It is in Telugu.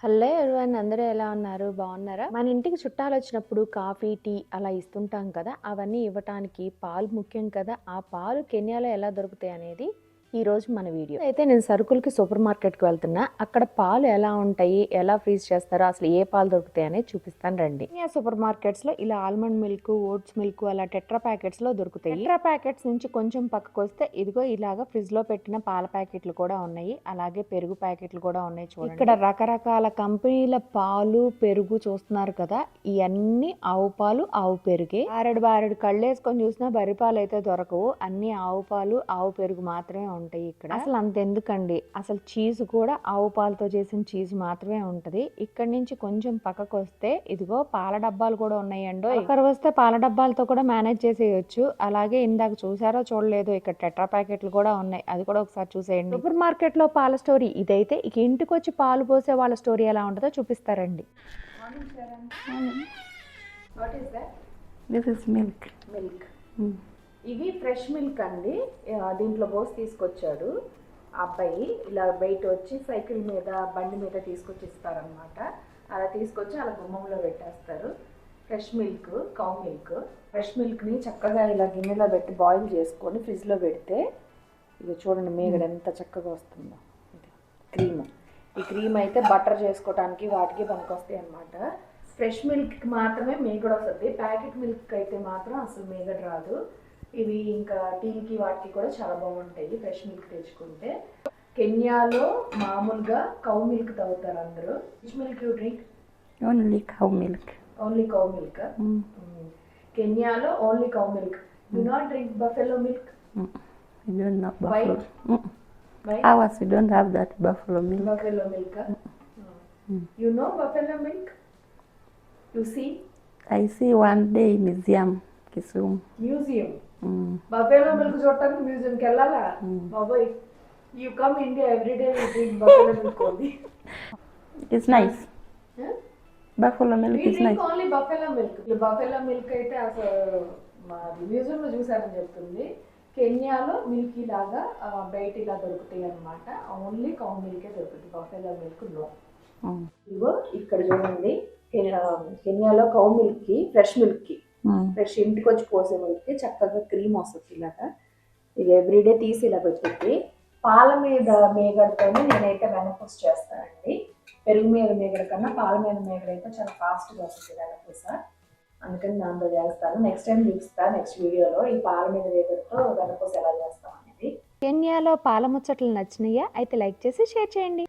హలో ఎవరివన్ అందరూ ఎలా ఉన్నారు? బాగున్నారా? మన ఇంటికి చుట్టాలు వచ్చినప్పుడు కాఫీ టీ అలా ఇస్తుంటాం కదా అవన్నీ ఇవ్వటానికి పాలు ముఖ్యం కదా. ఆ పాలు కెన్యాలో ఎలా దొరుకుతాయి అనేది ఈ రోజు మన వీడియో. అయితే నేను సరుకులకి సూపర్ మార్కెట్కి వెళ్తున్నా. అక్కడ పాలు ఎలా ఉంటాయి? ఎలా ఫ్రీజ్ చేస్తారో అసలు ఏ పాలు దొరుకుతాయి అనేది చూపిస్తాను రండి. సూపర్ మార్కెట్స్లో ఇలా ఆల్మండ్ మిల్క్ ఓట్స్ మిల్క్ అలా టెట్రా ప్యాకెట్స్లో దొరుకుతాయి. టెట్రా ప్యాకెట్స్ నుంచి కొంచెం పక్కకు వస్తే ఇదిగో ఇలాగా ఫ్రిడ్జ్లో పెట్టిన పాల ప్యాకెట్లు కూడా ఉన్నాయి. అలాగే పెరుగు ప్యాకెట్లు కూడా ఉన్నాయి చూడండి. ఇక్కడ రకరకాల కంపెనీల పాలు పెరుగు చూస్తున్నారు కదా. ఇవన్నీ ఆవు పాలు ఆవు పెరుగే. బారెడు బారెడు కళ్ళు వేసుకొని చూసినా బర్రె పాలు అయితే దొరకవు. అన్ని ఆవు పాలు ఆవు పెరుగు మాత్రమే ఉంటాయి ఇక్కడ. అసలు అంత ఎందుకండి అసలు చీజ్ కూడా ఆవు పాలతో చేసిన చీజ్ మాత్రమే ఉంటది. ఇక్కడ నుంచి కొంచెం పక్కకు వస్తే ఇదిగో పాల డబ్బాలు కూడా ఉన్నాయండి. ఇక్కడ వస్తే పాల డబ్బాలతో కూడా మేనేజ్ చేసేయచ్చు. అలాగే ఇందాక చూసారో చూడలేదు ఇక్కడ టెట్రా ప్యాకెట్లు కూడా ఉన్నాయి. అది కూడా ఒకసారి చూసేయండి. సూపర్ మార్కెట్లో పాల స్టోరీ ఇదైతే ఇక ఇంటికి వచ్చి పాలు పోసే వాళ్ళ స్టోరీ ఎలా ఉంటుందో చూపిస్తారండి. This is milk. Mm. ఇవి ఫ్రెష్ మిల్క్ అండి. దీంట్లో పోసి తీసుకొచ్చాడు. అబ్బాయి ఇలా బయట వచ్చి సైకిల్ మీద బండి మీద తీసుకొచ్చి ఇస్తారనమాట అలా తీసుకొచ్చి అలా గుమ్మంలో పెట్టేస్తారు. Fresh milk cow milk fresh మిల్క్ని చక్కగా ఇలా గిన్నెలో పెట్టి బాయిల్ చేసుకొని ఫ్రిడ్జ్లో పెడితే ఇది చూడండి మేగడ ఎంత చక్కగా వస్తుందో. ఇది క్రీమ్ ఈ క్రీమ్ అయితే బటర్ చేసుకోవడానికి వాటికి పనికొస్తాయి అనమాట ఫ్రెష్ మిల్క్కి మాత్రమే మేగడ వస్తుంది. ప్యాకెట్ మిల్క్ అయితే మాత్రం అసలు మేగడ రాదు. ఇవి ఇంకా టీకి వాటికి కూడా చాలా బాగుంటాయి ఫ్రెష్ మిల్క్ తెచ్చుకుంటే కెన్యాలో మామూలుగా కౌ మిల్క్ తాగుతారు అందరూ which milk you drink Only cow milk. Only cow milk. కెన్యాలో only cow milk you not drink buffalo milk. We don't know Why? buffalo. Mm. By Ours, we don't have that buffalo milk. Buffalo milk you know buffalo milk you see I see one day in museum, Kisumu. Museum. Buffalo milk చూడటానికి మ్యూజియంకి వెళ్ళాలా Hmm. బాబోయ్ you come India every day you drink buffalo milk nice. Buffalo milk we is drink nice. Only buffalo milk buffalo milk అయితే అసలు మా మ్యూజియంలో చూసారని చెప్తుంది కెన్యాలో మిల్క్ లాగా బయట ఇలా దొరుకుతాయి అనమాట ఓన్లీ కౌ మిల్కే దొరుకుతుంది బఫెలో మిల్క్ నో Mm. ఇగో ఇక్కడ చూడండి కెన్యాలో కౌ మిల్క్కి ఫ్రెష్ మిల్క్కి Mm. ఫ్రెష్ ఇంటికి వచ్చి పోసే మిల్క్కి చక్కగా క్రీమ్ వస్తుంది ఇలాగా. ఇది ఎవ్రీడే తీసి ఇలా పెట్టుకుంది పాల మీద మేగడతోనే నేనైతే వెనపూస చేస్తానండి. పెరుగు మీద మేగడ కన్నా పాల మీద మేగడ అయితే చాలా ఫాస్ట్గా వస్తుంది వెనపూస అందుకని దాంతో చేస్తాను. నెక్స్ట్ టైం చూపిస్తాను నెక్స్ట్ వీడియోలో ఈ పాల మీద మేగడతో వెనపూస ఎలా చేస్తాం అనేది. కెన్యాలో పాల ముచ్చట్లు నచ్చినాయా? అయితే లైక్ చేసి షేర్ చేయండి.